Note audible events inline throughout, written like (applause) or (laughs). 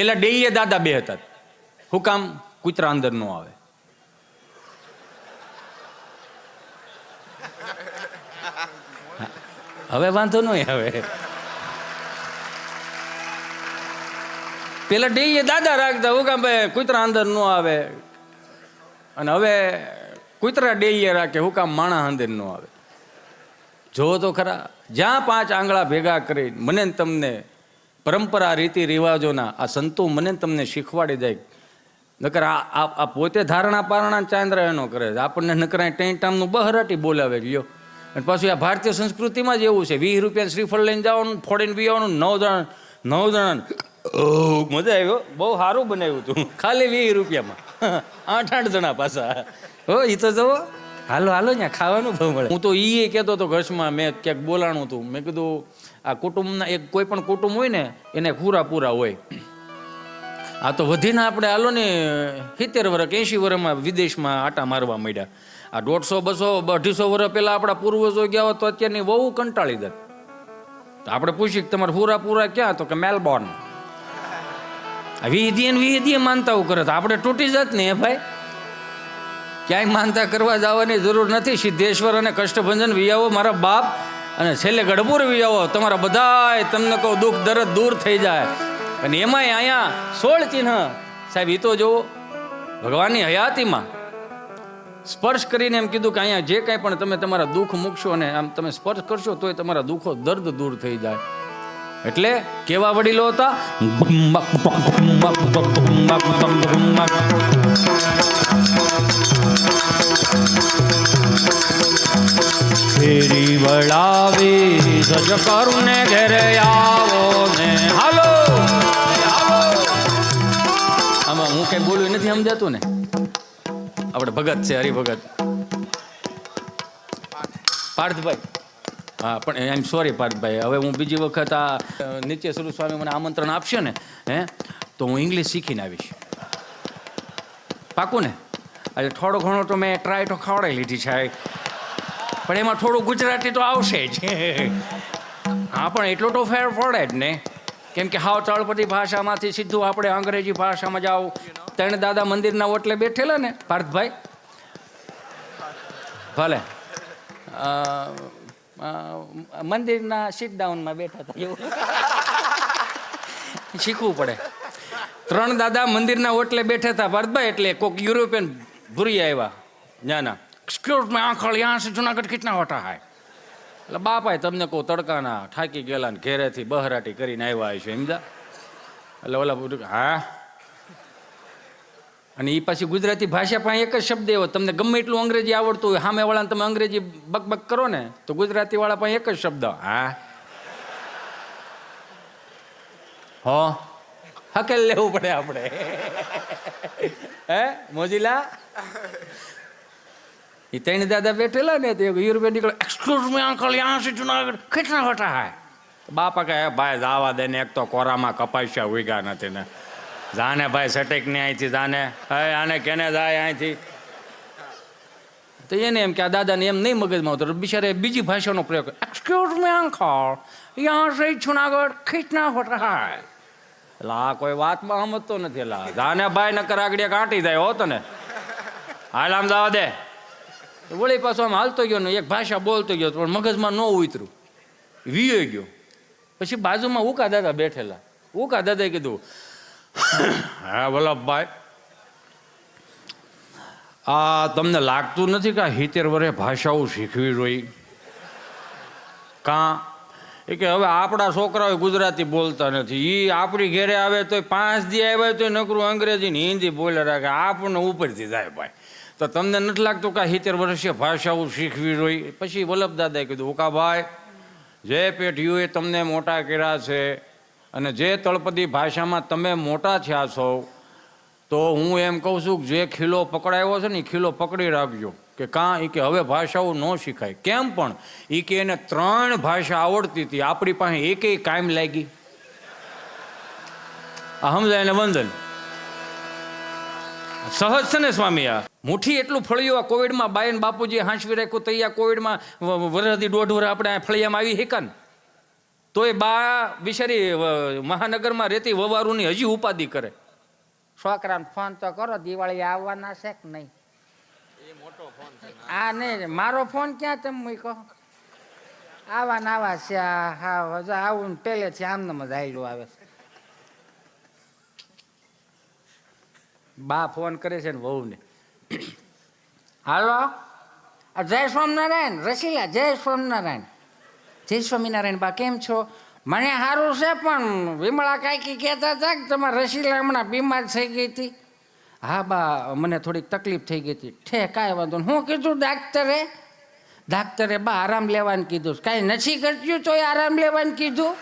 પેલા ડેઈએ દાદા બે હતા. હું કામ કૂતરા અંદર ન આવે. હવે વાંધો નહીં હવે. પેલા ડેઈએ દાદા રાખતા, હું કામ ભાઈ કૂતરા અંદર ન આવે. અને હવે કૂતરા ડેઈએ રાખે, હું કામ માણા અંદર ન આવે. જોવો તો ખરા, જ્યાં પાંચ આંગળા ભેગા કરી મને તમને પરંપરા, રીતિ, રિવાજોના આ સંતો મને તમને શીખવાડી જાય નકર આ આ- પોતે ધારણા પારણા ચાંદ્રા એનો કરે છે. આપણને નકરા ટેન્ટામનું બહરાટી બોલાવે લ્યો. અને પાછું આ ભારતીય સંસ્કૃતિમાં જ એવું છે. વીસ રૂપિયા શ્રીફળ લઈને જવાનું ફોડીને પીવાનું નવ જણા નવ જણા. મજા આવ્યો બહુ સારું બનાવ્યું હતું ખાલી વીસ રૂપિયામાં. (laughs) આઠ આઠ જણા પાછા. હો એ તો જવો હાલો હાલો ને ખાવાનું મળે. હું તો એ કહેતો હતો ઘસમાં મેં ક્યાંક બોલાણું હતું. મેં કીધું આ કુટુંબના એક કોઈ પણ કુટુંબ હોય ને, એને પૂરા પૂરા હોય. આ તો વધીને આપણે હાલો ને, સિત્તેર વર્ષ એંશી વર્ષમાં વિદેશમાં આટા મારવા માંડ્યા. આ દોઢસો, બસો, અઢીસો વર્ષ પહેલાં આપણા પૂર્વજો ગયા હોત તો અત્યારની બહુ કંટાળી દત તો આપણે પૂછીએ કે તમારે પૂરા પૂરા ક્યાં? તો કે મેલબોર્ન. વિધિએ વિધિએ માનતા કરે. તો આપણે તૂટી જાત ને ભાઈ. ક્યાંય માનતા કરવા જવાની જરૂર નથી. સિદ્ધેશ્વર અને કષ્ટભંજન વિયાઓ મારા બાપ અને છેલ્લે ગઢપુરવી આવો, તમારા બધાય તમને કહું, દુઃખ, દરદ દૂર થઈ જાય. અને એમાંય અહીંયા સોળ ચિહ્ન. સાહેબ, એ તો જુઓ, ભગવાનની હયાતીમાં સ્પર્શ કરીને એમ કીધું કે અહીંયા જે કાંઈ પણ તમે તમારા દુઃખ મૂકશો અને આમ તમે સ્પર્શ કરશો, તોય તમારા દુઃખો દર્દ દૂર થઈ જાય. એટલે કેવા વડીલો હતા? ફેરી વળાવી સજ કરુને ઘેરે આવો ને હાલો આમાં હું કઈ બોલું નથી, સમજાતું ને? આપણે ભગત છે, હરિભગત. પાર્થભાઈ. હા, પણ આઈ એમ સોરી પાર્થભાઈ. હવે હું બીજી વખત આ નિત્ય સ્વરૂપ સ્વામી મને આમંત્રણ આપશે ને, હે, તો હું ઇંગ્લિશ શીખીને આવીશ. પાકું ને? એટલે થોડો ઘણો તો મેં ટ્રાય તો ખવડાવી લીધી છે. પણ એમાં થોડું ગુજરાતી તો આવશે જ. હા, પણ એટલો તો ફેર પડે જ ને. કેમ કે હાવ તળપદી ભાષામાંથી સીધું આપણે અંગ્રેજી ભાષામાં જાઓ. ત્રણ દાદા મંદિરના ઓટલે બેઠેલા ને, પાર્થભાઈ? ભલે. મંદિરના સીટ ડાઉનમાં બેઠા હતા. એવું. (laughs) શીખવું પડે. ત્રણ દાદા મંદિરના ઓટલે બેઠા હતા. ભારતભાઈ એટલે કોઈક યુરોપિયન ભૂરી આવ્યા. નાના. એક્સક્યુઝ મેં આંખળ યાં સે જુનાગઢ કેટલા હોટા હાય? એટલે બાપાએ તમને કહું તડકાના થાકી ગયેલા ને ઘેરેથી બહરાટી કરીને આવ્યા છે સમજા એટલે ઓલા હા? અને એ પાછી ગુજરાતી ભાષા પણ એક જ શબ્દ એવો તમને ગમે એટલું અંગ્રેજી આવડતું હોય સામે વાળાને તમે અંગ્રેજી બકબક કરો ને તો ગુજરાતી વાળા પણ એક જ શબ્દ. હા. હો? હકેલ લેવું પડે આપણે. હે મોજીલા? એ ત્રણ દાદા બેઠેલા ને તે યુરોપિયન નીકળે એક્સક્યુઝ મી અંકલ યહાં સે જુનાગઢ કેટલા હોટા હે? બાપા કહે ભાઈ જાવા દે ને એક તો કોરામાં કપાસ્યા ઉગ્યા નથી ને. જાને ભાઈ સટેક ને અહીંથી જાને. હવે આને કેને જાય અહીંથી? તો એને એમ કે દાદાને એમ નહીં મગજમાં આવતો. બિચારે બીજી ભાષાનો પ્રયોગ એક્સક્યુઝ મી અંકલ યહાં સે જુનાગઢ કેટલા હોટા હાય. એટલે આ કોઈ વાતમાં સમજતો નથી. એટલે જાને ભાઈ નકર આગળ કાંટી જાય હોતો ને હાલ આમ દાવા દે. વળી પાછો આમ હાલતો ગયો ને, એક ભાષા બોલતો ગયો પણ મગજમાં ન ઉતર્યું. વીએ ગયો. પછી બાજુમાં ઉકા દાદા બેઠેલા. ઉકા દાદાએ કીધું હા, વલ્લભભાઈ. આ તમને લાગતું નથી કે હિતેર વરે ભાષાઓ શીખવી જોઈએ? કાં? એ કે હવે આપણા છોકરાઓ ગુજરાતી બોલતા નથી. એ આપણી ઘેરે આવે તો પાંચ દી આવ્યા તો નકરું અંગ્રેજી ને હિન્દી બોલે રાખે. આપણને ઉપરથી જાય ભાઈ. તો તમને નથી લાગતું કે સિત્તેર વર્ષીય ભાષાઓ શીખવી જોઈએ? પછી વલ્લભ દાદાએ કીધું ઓકાભાઈ જે પેઢીઓએ તમને મોટા કર્યા છે અને જે તળપદી ભાષામાં તમે મોટા થયા છો, તો હું એમ કહું છું જે ખીલો પકડાયો છે ને એ ખીલો પકડી રાખજો. કે કાં એ કે હવે ભાષાઓ ન શીખાય. કેમ પણ? એ કે એને ત્રણ ભાષા આવડતી હતી. આપણી પાસે એકેય કાયમ લાગી. આ સમજાય એને વંદન? સહજ છે ને સ્વામી આ. મુઠ્ઠી એટલું ફળિયું આ કોવિડમાં બાયન બાપુજી હાંસવી રાખ્યું તૈયાર કોવિડમાં વરસથી દોઢ વર આપણે ફળિયામાં આવી હેકા ને તોય બા બિચારી મહાનગરમાં રહેતી વવારુની હજી ઉપાધિ કરે. છોકરાને ફોન તો કરો, દિવાળી આવવાના છે કે નહીં? આ નહીં, મારો ફોન ક્યાં તમે મૂકો આવા ને આવા છે હા આવું પહેલેથી આમને જ આવેલું આવે છે. બા ફોન કરે છે ને વહુને. (clears throat) હાલો? જય સ્વામિનારાયણ, રસીલા, જય સ્વામિનારાયણ. જય સ્વામિનારાયણ બા કેમ છો? મને સારું છે, પણ વિમળા કાંઈકી કહેતા હતા કે તમારે રસીલા હમણાં બીમાર થઈ ગઈ હતી. હા બા, મને થોડીક તકલીફ થઈ ગઈ હતી. ઠે, કાંઈ વાંધો નહીં. હું કીધું ડાક્ટરે ડાક્ટરે બા આરામ લેવાનું કીધું. કાંઈ નથી કરતું તોય આરામ લેવાનું કીધું.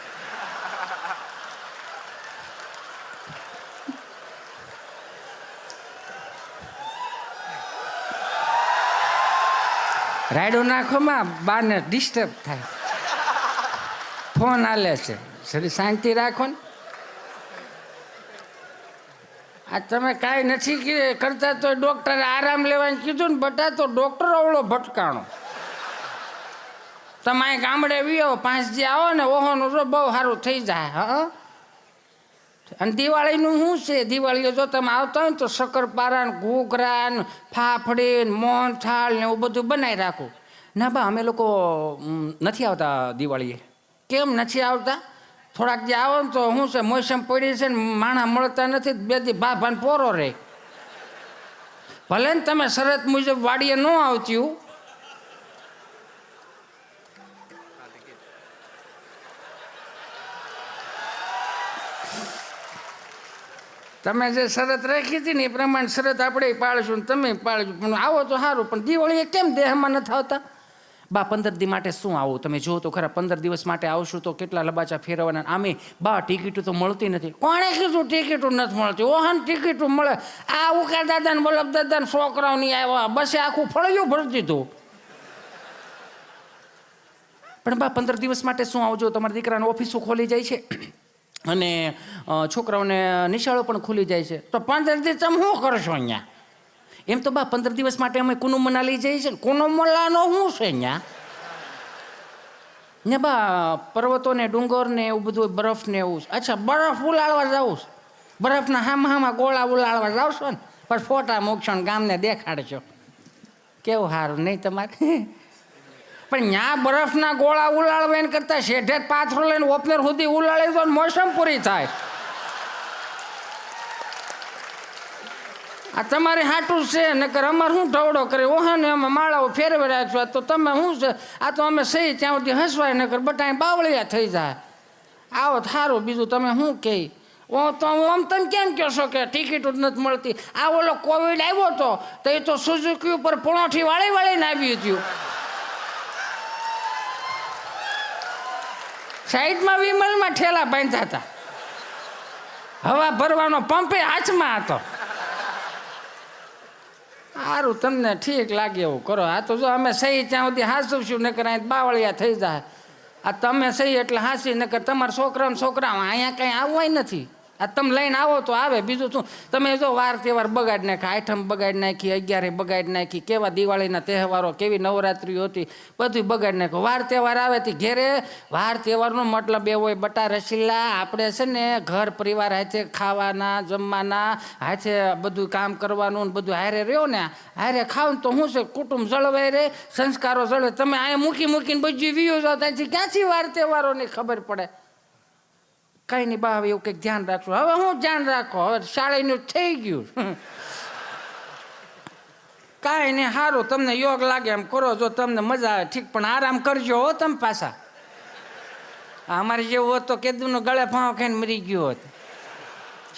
રાયડો નાખોમાં બાને ડિસ્ટર્બ થાય. ફોન આલે છે. સરી શાંતિ રાખો ને આ તમે કાંઈ નથી કરતા તો ડૉક્ટરે આરામ લેવાનું કીધું ને બટા તો ડૉક્ટર અવળો ભટકાણો. તમે અહીં ગામડે વિયો પાંચ જે આવો ને ઓહોનું જો બહુ સારું થઈ જાય, હા? અને દિવાળીનું શું છે? દિવાળીએ જો તમે આવતા હોય ને તો શક્કરપારા ને ઘૂઘરા ને ફાફડી ને મોહનથાળ ને એવું બધું બનાવી રાખું. ના બા, અમે લોકો નથી આવતા દિવાળીએ. કેમ નથી આવતા? થોડાક જે આવો ને તો શું છે, મોસમ પડી છે ને માણા મળતા નથી, બે દી ભા ભાન પોરો રહે. ભલે ને તમે શરત મુજબ વાડીએ ન આવતી તમે જે શરત રાખી હતી ને એ પ્રમાણે શરત આપણે પાળશું તમે પાળજો. પણ આવો તો સારું, પણ દિવાળીએ કેમ દેહમાં નથી આવતા? બા, પંદર દી માટે શું આવું? તમે જુઓ તો ખરા, પંદર દિવસ માટે આવશું તો કેટલા લબાચા ફેરવવાના? આમે, બા, ટિકિટો તો મળતી નથી. કોણે કીધું ટિકિટો નથી મળતી? ઓહન ટિકિટો મળે. આ ઉકા દાદા ને દાદાને દાદા ને છોકરાઓ નહીં આવ્યા બસે આખું ફળિયું ભરી દીધું. પણ બા, પંદર દિવસ માટે શું આવજો તમારા દીકરાને ઓફિસો ખોલી જાય છે અને છોકરાઓને નિશાળો પણ ખુલી જાય છે. તો પંદર દિવસ તમે શું કરશો અહીંયા? એમ તો બા, પંદર દિવસ માટે અમે કુનુ મનાલી જઈએ છીએ. કુનુ મલાનો શું છે અહીંયા ને બા પર્વતો ને ડુંગર ને એવું બધું બરફ ને એવું અચ્છા, બરફ ઉલાળવા જાઉં બરફના હામા હામાં ગોળા ઉલાળવા જાવ ને પણ ફોટા મૂકશો ને ગામને દેખાડશો. કેવું સારું નહીં તમારે? પણ ત્યાં બરફના ગોળા ઉલાળવા એને કરતાં શેઢે પાથરો લઈને ઓપનર સુધી ઉલાળી દો મોસમ પૂરી થાય. આ તમારે હાટું છે, નકર અમારે શું ઢવડો કરે? ઓહા ને અમે માળાઓ ફેરવી છો તો તમે શું છે? આ તો અમે સહી ત્યાં સુધી હસવાય, નકર બટાય બાવળિયા થઈ જાય. આવો સારું બીજું તમે શું કહે ઓ, તો આમ તમે કેમ કહો છો કે ટિકિટ જ નથી મળતી? આ ઓલો કોવિડ આવ્યો હતો તો એ તો સુઝુકી ઉપર પોણોઠી વાળી વાળીને આવ્યું હતું. સાઈડમાં વિમલમાં ઠેલા બાંધતા હતા. હવા ભરવાનો પંપે હાથમાં હતો. સારું તમને ઠીક લાગે એવું કરો. આ તો જો અમે સહી ત્યાં સુધી હાસુશું, નકર અહીં બાવળિયા થઈ જાય. આ તમે સહી એટલે હાસી, નકર તમારા છોકરા છોકરા અહીંયા કંઈ આવવાય નથી. આ તમે લઈને આવો તો આવે. બીજું શું? તમે જો વાર તહેવાર બગાડી નાખ્યા, આઠમ બગાડી નાખી, અગિયારે બગાડી નાખી, કેવા દિવાળીના તહેવારો, કેવી નવરાત્રિઓ હતી બધું બગાડી નાખ્યું. વાર તહેવાર આવે તે ઘેરે, વાર તહેવારનો મતલબ એવો હોય બટા રસીલા, આપણે છે ને ઘર પરિવાર હાથે ખાવાના, જમવાના, હાથે બધું કામ કરવાનું ને બધું હારે રહ્યો ને, હારે ખાવ તો શું છે? કુટુંબ જળવાય રે સંસ્કારો જળવે તમે અહીંયા મૂકી મૂકીને બધું વીયો જાઓ, ત્યાંથી ક્યાંથી વાર તહેવારોની ખબર પડે? કઈ નહીં, બા એવું કંઈક ધ્યાન રાખશું હવે હું ધ્યાન રાખો? હવે શાળાનું થઈ ગયું. (laughs) કાંઈ નહીં સારું તમને યોગ લાગે એમ કરો. જો તમને મજા આવે, ઠીક, પણ આરામ કરજો હો તમે પાછા. અમારે જેવું હોત તો કેદુનો ગળે ફાંવ ખાઈને મરી ગયો હોત.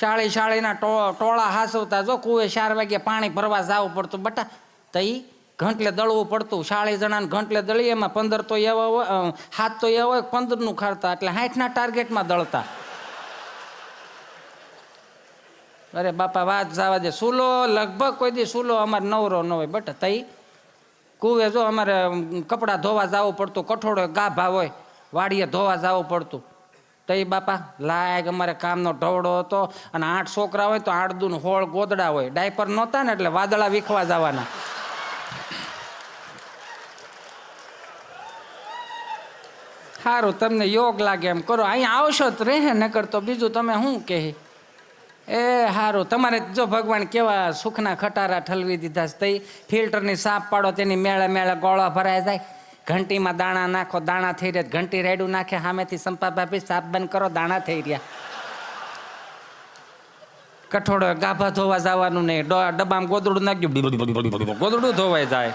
શાળે શાળેના ટોળા હાસવતા જો કુએ ચાર વાગે પાણી ભરવા જવું પડતું. બટા, તઈ ઘંટલે દળવું પડતું. શાળે જણાને ઘંટલે દળી એમાં પંદર તો એવા હોય હાથ તો એવા હોય, પંદરનું ખાડતા. એટલે સાઠના ટાર્ગેટમાં દળતા. અરે બાપા, વાત જવા દે. સુલો, લગભગ કોઈ દી સુલો અમારે નવરો ન હોય, બટ તઈ કુવે જો અમારે કપડાં ધોવા જવું પડતું, કઠોળો ગાભા હોય, વાડીએ ધોવા જવું પડતું. તઈ બાપા, લાયક અમારે કામનો ઢવડો હતો અને આઠ છોકરા હોય તો આઠ દૂન હોળ ગોદડા હોય. ડાયપર નહોતા ને એટલે વાદળા વીખવા જવાના. સારું તમને યોગ લાગે એમ કરો. અહીંયા આવશો તો રહે, નકર તો બીજું તમે શું કહે? એ સારું તમારે જો ભગવાન કેવા સુખના ખટારા ઠલવી દીધા છે, તઈ ફિલ્ટરની સાપ પાડો, તેની મેળે મેળે ગોળા ભરાઈ જાય. ઘંટીમાં દાણા નાખો, દાણા થઈ રહ્યા. ઘંટી રેડું નાખે, સામેથી સંપા ભાભી સાપ બંધ કરો, દાણા થઈ રહ્યા. કઠોળો ગાભા ધોવા જવાનું નહીં. ડબ્બામાં ગોદડું નાખ્યું. ગોદડું ધોવાઈ જાય.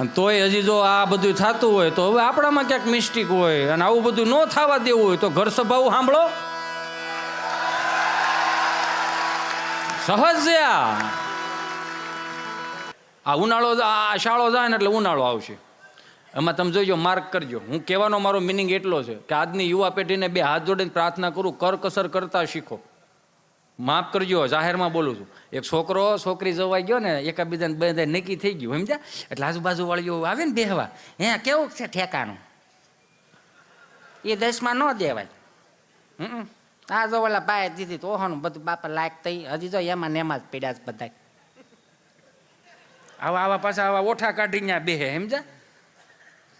અને તોય હજી જો આ બધું થતું હોય, તો હવે આપણામાં ક્યાંક મિસ્ટેક હોય અને આવું બધું ન થવા દેવું હોય, તો ઘર સભાઓ સાંભળો. સહજ આ આ ઉનાળો આ શાળો જાય ને એટલે ઉનાળો આવશે. એમાં તમે જોઈજો માર્ક કરજો. હું કહેવાનો મારો મિનિંગ એટલો છે કે આજની યુવા પેઢીને બે હાથ જોડીને પ્રાર્થના કરું, કરકસર કરતા શીખો. માફ કરજો, જાહેરમાં બોલું છું. એક છોકરો છોકરી જવાઈ ગયો ને, એકાબીજાને બધા નક્કી થઈ ગયું, સમજ્યા? એટલે આજુબાજુ વાળીઓ આવે ને બેહવા. હે, કેવું છે ઠેકાણું? એ દસમાં ન દેવાય. હમ. આ જો ઓલા બાય દીધી તો ઓહોનું બધું બાપા લાયક થઈ. હજી જો એમાં ને એમાં જ પીડ્યા બધા આવા આવા પાછા આવા ઓઠા કાઢી ત્યાં બેહે સમજા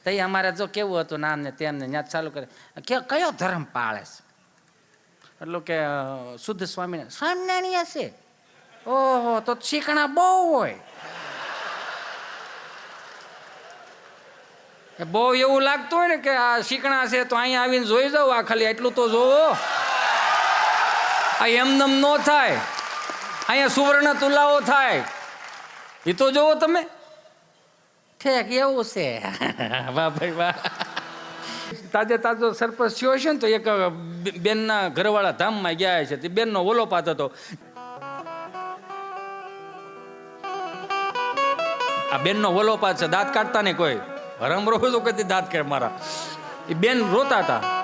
તઈ અમારે જો કેવું હતું નામ ને તેમને ત્યાં ચાલુ કરે કયો ધર્મ પાળે છે? એટલું કે શુદ્ધ સ્વામી સ્વામિનારાયણ છે. ઓહો, તો શીખણા બહુ હોય. બહુ એવું લાગતું હોય ને કે આ શીખણા છે તો અહીંયા આવીને જોઈ જાવ આ ખાલી એટલું તો જોવો. આ એમનેમ ન થાય. અહીંયા સુવર્ણ તુલાઓ થાય. એ તો જોવો તમે. ઠેક એવું છે. (laughs) વાહ ભાઈ વાહ. તાજે તાજો સરપંચ થયો છે ને તો એક બેનના ઘરવાળા ધામમાં ગયા છે. તે બેનનો ઓલો પાત હતો. આ બેનનો ઓલો પાત છે દાંત કાઢતા ને કોઈ. હરમ રહો તો કદી દાંત કાઢ મારા. એ બેન રોતા હતા.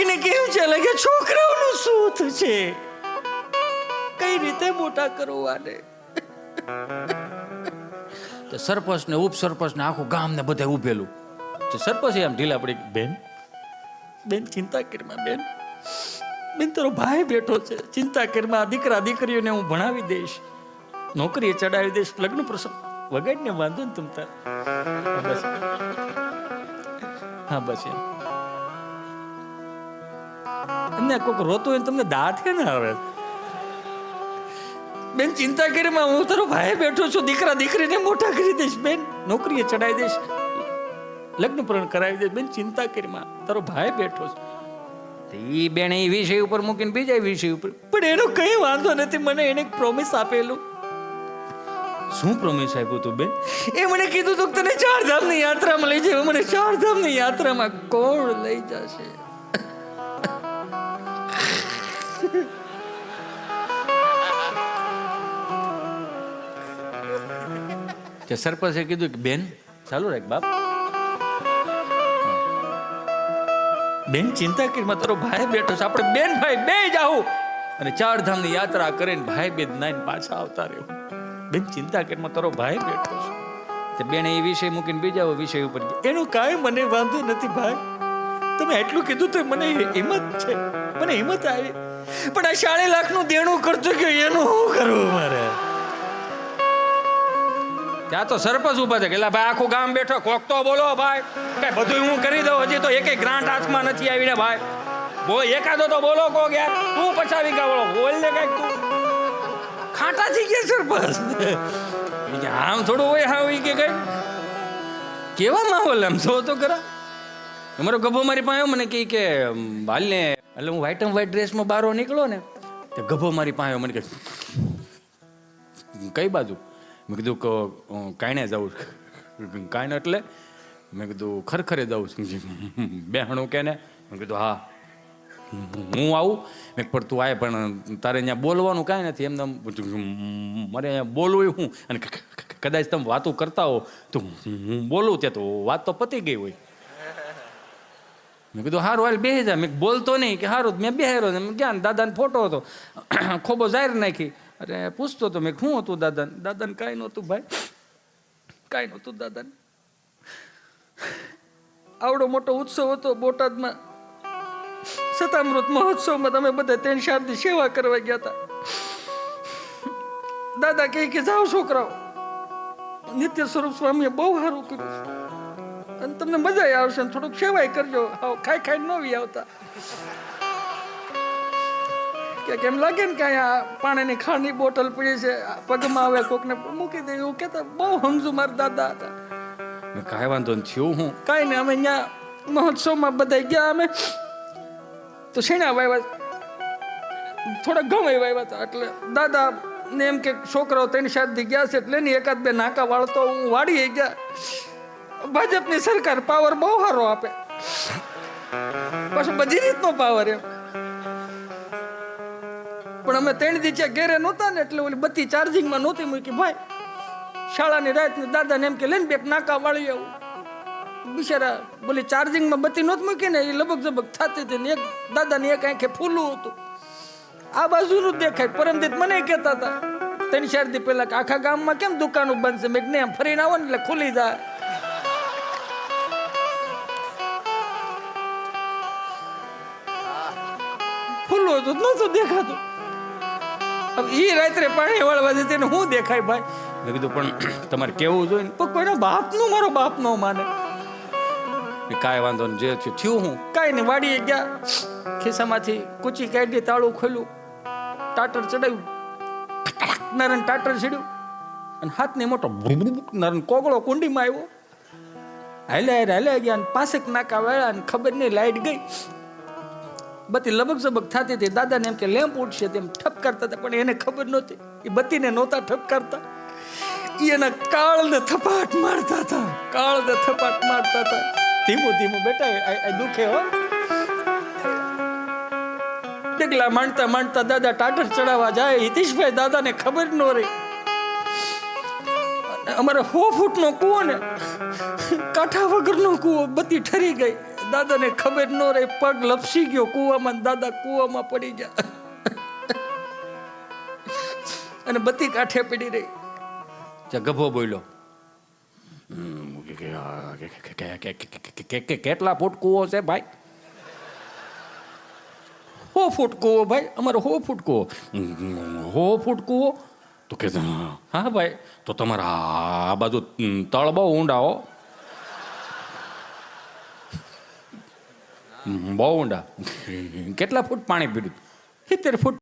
એકલી કેવું છે? લાગે છોકરાઓનું સૂત છે કઈ રીતે મોટા કરવાને? તો સરપંચ ને ઉપસરપંચ ને આખું ગામ ને બધા ઉભેલું. તો સરપંચ એમ ઢીલા પડી બેન. બેન ચિંતા કરમાં બેન. બેન તારો ભાઈ બેઠો છે. ચિંતા કરમાં દીકરા દીકરીઓને હું ભણાવી દઈશ. નોકરીએ ચડાવી દઈશ. લગ્ન પ્રસંગ વગાડીને વાંધો ને તમ તાર. બસ. હા બસ એમ. એમને કોઈક રોતું હોય તમને દાંત કે ના આવે? બેન, ચિંતા કરી હું તારો ભાઈ બેઠો છું, દીકરા દીકરીને મોટા કરી દઈશ, બેન. નોકરીએ ચડાવી દઈશ. લગ્ન પૂરણ કરાવી દઈશ. બેન, ચિંતા કરી માં તારો ભાઈ બેઠો છે. એ બેન એ વિષય ઉપર મૂકીને બીજા વિષય ઉપર. પણ એનો કઈ વાંધો નથી, મને એને પ્રોમિસ આપેલું. શું પ્રોમિસ આપ્યું તું, બેન? એ મને કીધું તું તને ચારધામની યાત્રામાં લઈ જાય મને ચારધામની યાત્રામાં કોણ લઈ જશે? તે સરપંચે કીધું કે, બેન, ચાલુ રાખ બાપ. બેન, ચિંતા કરીમાં તારો ભાઈ બેઠો છે. આપણે બેન ભાઈ બે જાવું અને ચાર ધામની યાત્રા કરીને ભાઈ બેન નાઈને પાછા આવતા રહ્યો બેન, ચિંતા કરીમાં તારો ભાઈ બેઠો છે. તે બેન એ વિષય મૂકીને બીજા વિષય ઉપર. એનું કાંઈ મને વાંધો નથી ભાઈ. તમે એટલું કીધું તો મને હિંમત છે. મને હિંમત આવી. પણ આ સાડી લાખનું દેણું કરતો કે એનું શું કરવું મારે? ત્યાં તો સરપંચ ઊભા છે કે ભાઈ, આખું ગામ બેઠો, કોક તો બોલો ભાઈ. કઈ બધું હું કરી દઉં, હજી તો એક ગ્રાન્ટ હાથમાં નથી આવીને ભાઈ. બોલ, એકાદો તો બોલો કોક યાર. તું પછાવી કા બોલો બોલ ને કંઈક તું. ખાટા થઈ ગયા સરપંચ. આમ થોડું હોય, હા, હોય કે કઈ. કેવા માહોલ એમ તો તો કરા અમારો ગભો મારી પાસે મને કહે કે હાલ ને એટલે હું વ્હાઈટ એન્ડ વ્હાઈટ ડ્રેસમાં બહાર નીકળો ને, તે ગભો મારી પાસે મને કહે, કઈ બાજુ? મેં કીધું કે કાંઈને જાઉં? છું કાંઈને એટલે? મેં કીધું, ખરખરે જાઉં છું (laughs) બેહણું કે ને મેં કીધું, હા. હું આવું? મેં પણ તું આય, પણ તારે અહીંયા બોલવાનું કાંઈ નથી. એમને મારે અહીંયા બોલવું હું? અને કદાચ તમે વાતો કરતા હો, તો હું બોલું ત્યાં તો વાત તો પતી ગઈ હોય. મેં કીધું, હારું, હાલ બેસી જા. મેં બોલતો નહીં. કે, હારું, મેં બેહેરો ને ગયા ને દાદાને ફોટો હતો. (clears throat) ખોબો જાહેર નાખી. અરે, પૂછતો હતો મેં, શું હતું દાદાને? દાદાને કાંઈ નહોતું ભાઈ. કાંઈ નહોતું દાદાને. આવડો મોટો ઉત્સવ હતો બોટાદમાં. સતામૃત મહોત્સવમાં તમે બધા ત્રણ શાંતિ સેવા કરવા ગયા હતા. દાદા કહે કે, જાઓ છોકરાઓ. નિત્ય સ્વરૂપ સ્વામીએ બહુ સારું કર્યું. અને તમને મજા આવશે થોડુંક સેવાય કરજો. ખાઈ ખાઈ ન આવતા. કે કેમ લાગે ને કે અહીંયા પાણીની ખાંડની બોટલ પડી છે પગમાં આવે કોકને મૂકી દે એવું કહેતા બહુ સમજુ મારા દાદા હતા. મેં કાંઈ વાંધો નહીં થયું હું. કાંઈ નહીં અમે અહીંયા મહોત્સવમાં બધા ગયા અમે તો શેણા વાવ્યા થોડા ઘઉં વાવ્યા હતા એટલે દાદા ને એમ કે છોકરાઓ ત્રણ ચાર દી ગયા છે એટલે એની એકાદ બે નાકા વાળતો હું વાળી ગયા. ભાજપની સરકાર પાવર બહુ સારો આપે. પછી બધી રીતનો પાવર એમ. પણ અમે ત્રણ દી ઘેરે નહોતા ને એટલે ઓલી બત્તી ચાર્જિંગમાં નહોતી મૂકી. ભાઈ, શાળાની રાતની દાદાને એમ કે, લઈને બેક નાકા વાળી આવું. બિચારા બોલી ચાર્જિંગમાં બત્તી નહોતી મૂકી ને એ લબક જબક થતી હતી ને એક દાદાની એક આંખે ફૂલું હતું. આ બાજુનું દેખાય. પરમદીત મને કહેતા હતા ત્રણ ચાર દી પહેલા આખા ગામમાં કેમ દુકાનો બંધ છે? મેં ને એમ ફરીને આવો ને એટલે ખુલી જાય. ખુલ્લું હતું, નહોતું દેખાતું. ઈ રાત્રે પાણી વાળવા જતી ને હું દેખાય ભાઈ? મેં કીધું પણ તમારે કેવું જોઈએ ને? પણ કોઈનો બાપનું મારો બાપ નો માને. કાંઈ વાંધો નહીં જે થયું થયું હું. કાંઈ નહીં વાડીએ ગયા ખિસ્સામાંથી કૂચી કાઢી તાળું ખોલ્યું ટાટર ચડાવ્યું નારાયણ ટાટર ચડ્યું અને હાથને મોટો નારાયણ કોગળો કુંડીમાં આવ્યો. હાલ્યા હાલ્યા ગયા અને પાસેક નાકા વાળા અને ખબર નહીં લાઈટ ગઈ. બત્તી લબક ઝબક થતી હતી. દાદાને એમ કે, લેમ્પ ઉઠશે તેમ ઠપકારતા હતા. પણ એને ખબર નહોતી. એ બત્તીને નહોતા ઠપકારતા. એના કાળને થપાટ મારતા હતા. કાળને થપાટ મારતા હતા. ધીમું ધીમું, બેટા દુખે હો. ડગલા માંડતા માંડતા દાદા ટાટર ચડાવવા જાય. હિતેશભાઈ દાદાને ખબર ન રહી. અમારે હો ફૂટનો કૂવો ને, કાંઠા વગરનો કૂવો બધી ઠરી ગઈ. દાદાને ખબર ન રહી પગ લપસી ગયો કૂવામાં દાદા કૂવામાં પડી ગયા. અને બધી કાંઠે પડી રહી. ત્યાં ગભો બોલ્યો. કેટલા ફૂટ કૂવો છે ભાઈ? હો ફૂટ કૂવો ભાઈ અમારો હો ફૂટ કૂવો. હો ફૂટ કૂવો? તો કે હા ભાઈ તો તમારા આ બાજુ તળ બહુ ઊંડા હો. બહુ ઊંડા. કેટલા ફૂટ પાણી પીડ્યું સિત્તેર ફૂટ